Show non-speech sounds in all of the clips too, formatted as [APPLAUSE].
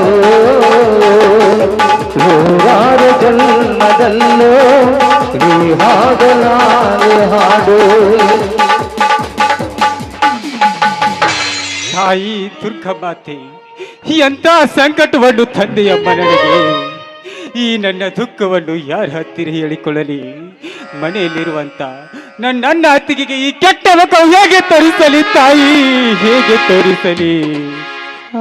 ನಾವು ನೂರಾರು ಜನ್ಮದಲ್ಲೂ ಈ ಹಾಡು. ತಾಯಿ ಹಾಡು ತಾಯಿ ದುರ್ಗಮಾತೆ ಎಂತ ಸಂಕಟವನ್ನು ತಂದೆಯ ಮನೆಗೆ ಈ ನನ್ನ ದುಃಖವನ್ನು ಯಾರ ಹತ್ತಿರ ಹೇಳಿಕೊಳ್ಳಲಿ? ಮನೆಯಲ್ಲಿರುವಂತ ನನ್ನ ನನ್ನ ಅತ್ತಿಗೆಗೆ ಈ ಕೆಟ್ಟ ಮುಖ ಹೇಗೆ ತೋರಿಸಲಿ ತಾಯಿ? ಹೇಗೆ ತೋರಿಸಲಿ? ಈ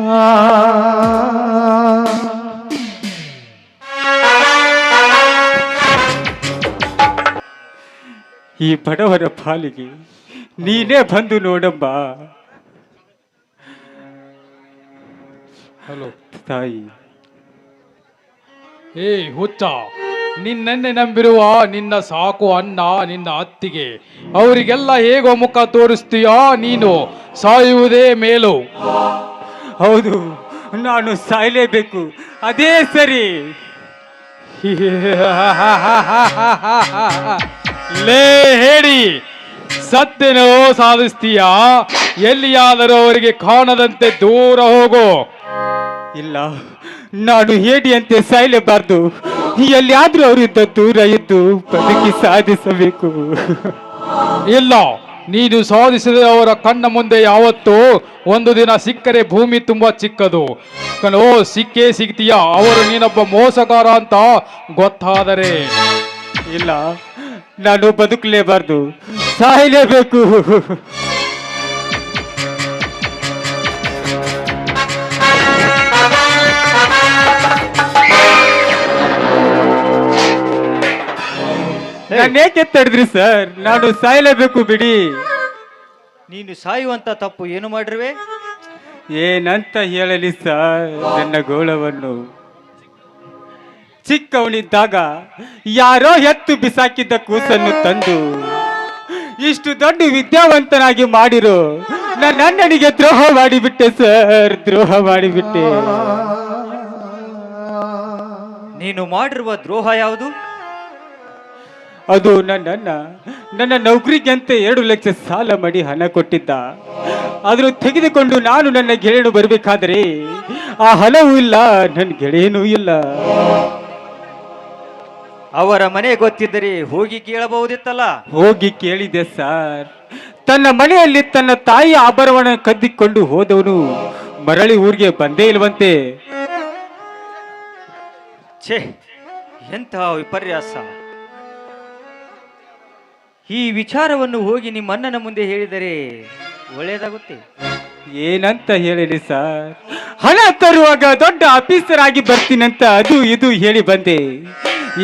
ಬಡವರ ಪಾಲಿಗೆ ನೀನೇ ಬಂದು ನೋಡಮ್ಮ. ಹಲೋ. ತಾಯಿ. ಏ ಹುಚ್ಚ. ನಿನ್ನೆನ್ನೆ ನಂಬಿರುವ ನಿನ್ನ ಸಾಕು ಅನ್ನ ನಿನ್ನ ಅತ್ತಿಗೆ. ಅವರಿಗೆಲ್ಲ ಹೇಗೋ ಮುಖ ತೋರಿಸ್ತೀಯಾ ನೀನು? ಸಾಯುವುದೇ ಮೇಲು. ಹೌದು, ನಾನು ಸಾಯ್ಲೇಬೇಕು. ಅದೇ ಸರಿ. ಲೇ ಹೇಳಿ, ಸತ್ಯನೋ ಸಾಧಿಸ್ತೀಯ? ಎಲ್ಲಿಯಾದರೂ ಅವರಿಗೆ ಕಾಣದಂತೆ ದೂರ ಹೋಗೋ. ಇಲ್ಲ, ನಾನು ಹೇಡಿಯಂತೆ ಸಾಯಲೇಬಾರ್ದು. ಎಲ್ಲಿಯಾದ್ರೂ ಅವರಿಂದ ದೂರ ಇದ್ದು ಬದುಕಿ ಸಾಧಿಸಬೇಕು. ಇಲ್ಲ. ನೀನು ಸಾಧಿಸಿದ ಅವರ ಕಣ್ಣ ಮುಂದೆ ಯಾವತ್ತು ಒಂದು ದಿನ ಸಿಕ್ಕರೆ ಭೂಮಿ ತುಂಬಾ ಚಿಕ್ಕದು. ಕಣೋ, ಸಿಕ್ಕೇ ಸಿಗ್ತೀಯ. ಅವರು ನೀನೊಬ್ಬ ಮೋಸಗಾರ ಅಂತ ಗೊತ್ತಾದರೆ. ಇಲ್ಲ, ನಾನು ಬದುಕಲೇಬಾರ್ದು. ಸಾಯಲೇಬೇಕು. ನಾನೇಕೆ ತಡೆದ್ರಿ ಸರ್ ನಾನು ಸಾಯಲೇಬೇಕು ಬಿಡಿ. ನೀನು ಸಾಯುವಂತ ತಪ್ಪು ಏನು ಮಾಡಿರುವೆ? ಏನಂತ ಹೇಳಲಿ ಸರ್ ನನ್ನ ಗೋಳವನ್ನು. ಚಿಕ್ಕವನಿದ್ದಾಗ ಯಾರೋ ಎತ್ತು ಬಿಸಾಕಿದ್ದ ಕೂಸನ್ನು ತಂದು ಇಷ್ಟು ದೊಡ್ಡ ವಿದ್ಯಾವಂತನಾಗಿ ಮಾಡಿರೋ. ನನ್ನ ಅಣ್ಣನಿಗೆ ದ್ರೋಹ ಮಾಡಿಬಿಟ್ಟೆ ಸರ್ ದ್ರೋಹ ಮಾಡಿಬಿಟ್ಟೆ. ನೀನು ಮಾಡಿರುವ ದ್ರೋಹ ಯಾವುದು? ಅದು ನನ್ನನ್ನ ನನ್ನ ನೌಕರಿಗಂತೆ ಎರಡು ಲಕ್ಷ ಸಾಲ ಮಾಡಿ ಹಣ ಕೊಟ್ಟಿದ್ದ. ಅದನ್ನು ತೆಗೆದುಕೊಂಡು ನಾನು ನನ್ನ ಗೆಳೆಯನು ಬರಬೇಕಾದ್ರೆ ಆ ಹಣವೂ ಇಲ್ಲ ನನ್ನ ಗೆಳೆಯನೂ ಇಲ್ಲ. ಅವರ ಮನೆ ಗೊತ್ತಿದ್ದರೆ ಹೋಗಿ ಕೇಳಬಹುದಿತ್ತಲ್ಲ? ಹೋಗಿ ಕೇಳಿದೆ ಸರ್. ತನ್ನ ಮನೆಯಲ್ಲಿ ತನ್ನ ತಾಯಿ ಆಭರಣ ಕದ್ದಿಕೊಂಡು ಹೋದವನು ಮರಳಿ ಊರಿಗೆ ಬಂದೇ ಇಲ್ವಂತೆ ಛೇ ಎಂತಹ ವಿಪರ್ಯಾಸ. ಈ ವಿಚಾರವನ್ನು ಹೋಗಿ ನಿಮ್ಮ ಅಣ್ಣನ ಮುಂದೆ ಹೇಳಿದರೆ ಒಳ್ಳೆಯದಾಗುತ್ತೆ. ಏನಂತ ಹೇಳಿರಿ ಸರ್? ಹಣ ತರುವಾಗ ದೊಡ್ಡ ಆಫೀಸರ್ ಆಗಿ ಬರ್ತೀನಂತ ಅದು ಇದು ಹೇಳಿ ಬಂದೆ.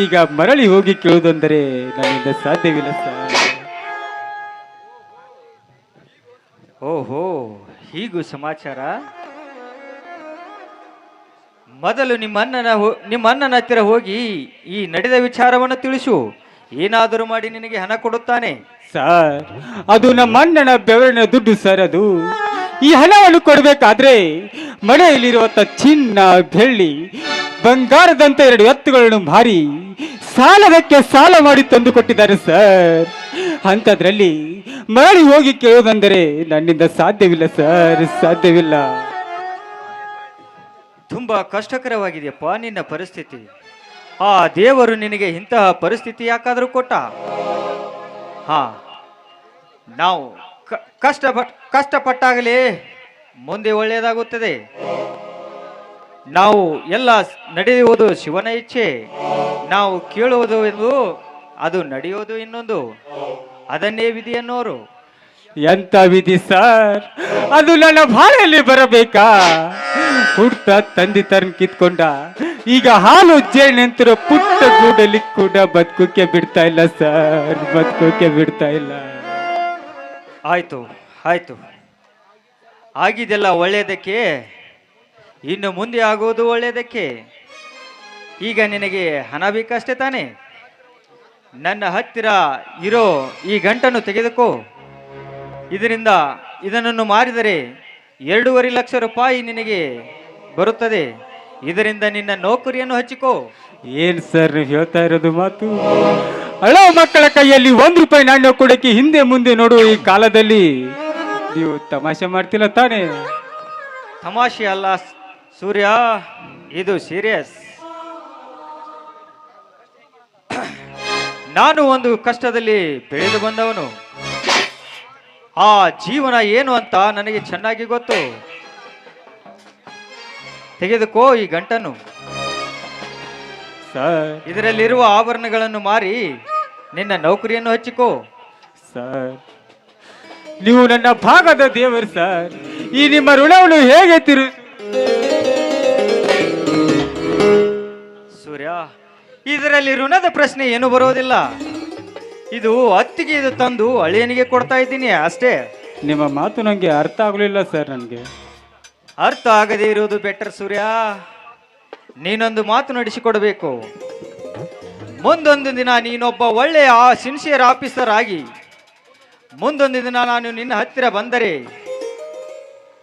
ಈಗ ಮರಳಿ ಹೋಗಿ ಕೇಳುವುದಂದರೆ ನನ್ನಿಂದ ಸಾಧ್ಯವಿಲ್ಲ ಸರ್. ಓಹೋ ಹೀಗೂ ಸಮಾಚಾರ? ಮೊದಲು ನಿಮ್ಮ ಅಣ್ಣನ ಹೋ- ನಿಮ್ಮ ಅಣ್ಣನ ಹತ್ತಿರ ಹೋಗಿ ಈ ನಡೆದ ವಿಚಾರವನ್ನು ತಿಳಿಸು. ಏನಾದರೂ ಮಾಡಿ ನಿನಗೆ ಹಣ ಕೊಡುತ್ತಾನೆ? ಸರ್ ಅದು ನಮ್ಮ ಅಣ್ಣನ ಬೆವರಿನ ದುಡ್ಡು ಸರ್ ಅದು. ಈ ಹಣವನ್ನು ಕೊಡಬೇಕಾದ್ರೆ ಮನೆಯಲ್ಲಿರುವಂತ ಚಿನ್ನ ಬೆಳ್ಳಿ ಬಂಗಾರದಂತ ಎರಡು ಎತ್ತುಗಳನ್ನು ಮಾರಿ ಸಾಲದಕ್ಕೆ ಸಾಲ ಮಾಡಿ ತಂದು ಕೊಟ್ಟಿದ್ದಾರೆ ಸರ್. ಅಂಥದ್ರಲ್ಲಿ ಮರಳಿ ಹೋಗಿ ಕೇಳೋದಂದರೆ ನನ್ನಿಂದ ಸಾಧ್ಯವಿಲ್ಲ ಸರ್ ಸಾಧ್ಯವಿಲ್ಲ. ತುಂಬಾ ಕಷ್ಟಕರವಾಗಿದೆಯಪ್ಪ ನಿನ್ನ ಪರಿಸ್ಥಿತಿ. ಆ ದೇವರು ನಿನಗೆ ಇಂತಹ ಪರಿಸ್ಥಿತಿ ಯಾಕಾದರೂ ಕೊಟ್ಟ? ಹಾ, ನಾವು ಕಷ್ಟಪಟ್, ಕಷ್ಟಪಟ್ಟಾಗಲೇ ಮುಂದೆ ಒಳ್ಳೆಯದಾಗುತ್ತದೆ. ನಾವು ಎಲ್ಲ ನಡೆಯುವುದು ಶಿವನ ಇಚ್ಛೆ. ನಾವು ಕೇಳುವುದು ಎಂದು, ಅದು ನಡೆಯೋದು ಇನ್ನೊಂದು. ಅದನ್ನೇ ವಿಧಿ ಅನ್ನೋರು ಎಂತ ವಿಧಿ ಸರ್? ಅದು ನನ್ನ ಬಾಳೆಯಲ್ಲಿ ಬರಬೇಕಾ? ಹುಡ್ತ ತಂದಿ ತರನ್ ಕಿತ್ಕೊಂಡ. ಈಗ ಹಾಲು ಜೇನಂತಿರೋ ಪುಟ್ಟ ಗೂಡಲ್ಲಿ ಕೂಡ ಬದುಕೋಕೆ ಬಿಡ್ತಾ ಇಲ್ಲ ಸರ್, ಬದುಕೋಕೆ ಬಿಡ್ತಾ ಇಲ್ಲ. ಆಯ್ತು ಆಯ್ತು. ಆಗಿದೆಲ್ಲ ಒಳ್ಳೆಯದಕ್ಕೆ ಇನ್ನು ಮುಂದೆ ಆಗುವುದು ಒಳ್ಳೆಯದಕ್ಕೆ ಈಗ ನಿನಗೆ ಹಣ ಬೇಕಷ್ಟೇ ತಾನೆ? ನನ್ನ ಹತ್ತಿರ ಇರೋ ಈ ಗಂಟನ್ನು ತೆಗೆದುಕೋ. ಇದರಿಂದ ಇದನ್ನು ಮಾರಿದರೆ ಎರಡೂವರೆ ಲಕ್ಷ ರೂಪಾಯಿ ನಿನಗೆ ಬರುತ್ತದೆ. ಇದರಿಂದ ನಿನ್ನ ನೌಕರಿಯನ್ನು ಹಚ್ಚಿಕೋ. ಏನ್ ಸರ್ ನೀವು ಹೇಳ್ತಾ ಇರೋದು ಮಾತು? ಹಳೋ ಮಕ್ಕಳ ಕೈಯಲ್ಲಿ ಒಂದ್ ರೂಪಾಯಿ ನಾಣ್ಯ ಕೊಡಕ್ಕೆ ಹಿಂದೆ ಮುಂದೆ ನೋಡು ಈ ಕಾಲದಲ್ಲಿ. ನೀವು ತಮಾಷೆ ಮಾಡ್ತಿಲ್ಲ ತಾನೇ? ತಮಾಷೆ ಅಲ್ಲ ಸೂರ್ಯ ಇದು ಸೀರಿಯಸ್ [COUGHS] ನಾನು ಒಂದು ಕಷ್ಟದಲ್ಲಿ ಬೆಳೆದು ಬಂದವನು. ಆ ಜೀವನ ಏನು ಅಂತ ನನಗೆ ಚೆನ್ನಾಗಿ ಗೊತ್ತು. ತೆಗೆದುಕೋ ಈ ಗಂಟನ್ನು. ಸರ್. ಇದರಲ್ಲಿರುವ ಆಭರಣಗಳನ್ನು ಮಾರಿ ನಿನ್ನ ನೌಕರಿಯನ್ನು ಹಚ್ಚಿಕೋ. ಸರ್. ನೀವು ನನ್ನ ಭಾಗದ ದೇವರು ಸರ್. ಈ ನಿಮ್ಮ ಋಣವನ್ನು ಹೇಗೆ ತಿರು ಸೂರ್ಯ ಇದರಲ್ಲಿ ಋಣದ ಪ್ರಶ್ನೆ ಏನು ಬರೋದಿಲ್ಲ ಇದು ಅತ್ತಿಗೆ ಇದು ತಂದು ಅಳಿಯನಿಗೆ ಕೊಡ್ತಾ ಇದ್ದೀನಿ ಅಷ್ಟೇ. ನಿಮ್ಮ ಮಾತು ನನಗೆ ಅರ್ಥ ಆಗಲಿಲ್ಲ ಸರ್ ನನಗೆ. ಅರ್ಥ ಆಗದೇ ಇರೋದು ಬೆಟರ್ ಸೂರ್ಯ. ನೀನೊಂದು ಮಾತು ನಡೆಸಿಕೊಡಬೇಕು. ಮುಂದೊಂದು ದಿನ ನೀನೊಬ್ಬ ಒಳ್ಳೆಯ ಸಿನ್ಸಿಯರ್ ಆಫೀಸರ್ ಆಗಿ. ಮುಂದೊಂದು ದಿನ ನಾನು ನಿನ್ನ ಹತ್ತಿರ ಬಂದರೆ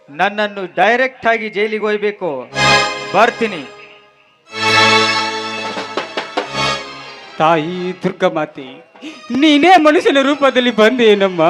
ನನ್ನನ್ನು ಡೈರೆಕ್ಟ್ ಆಗಿ ಜೈಲಿಗೆ ಒಯ್ಬೇಕು ಬರ್ತೀನಿ. ತಾಯಿ ದುರ್ಗಮಾತಿ ನೀನೇ ಮನುಷ್ಯನ ರೂಪದಲ್ಲಿ ಬಂದೇನಮ್ಮ?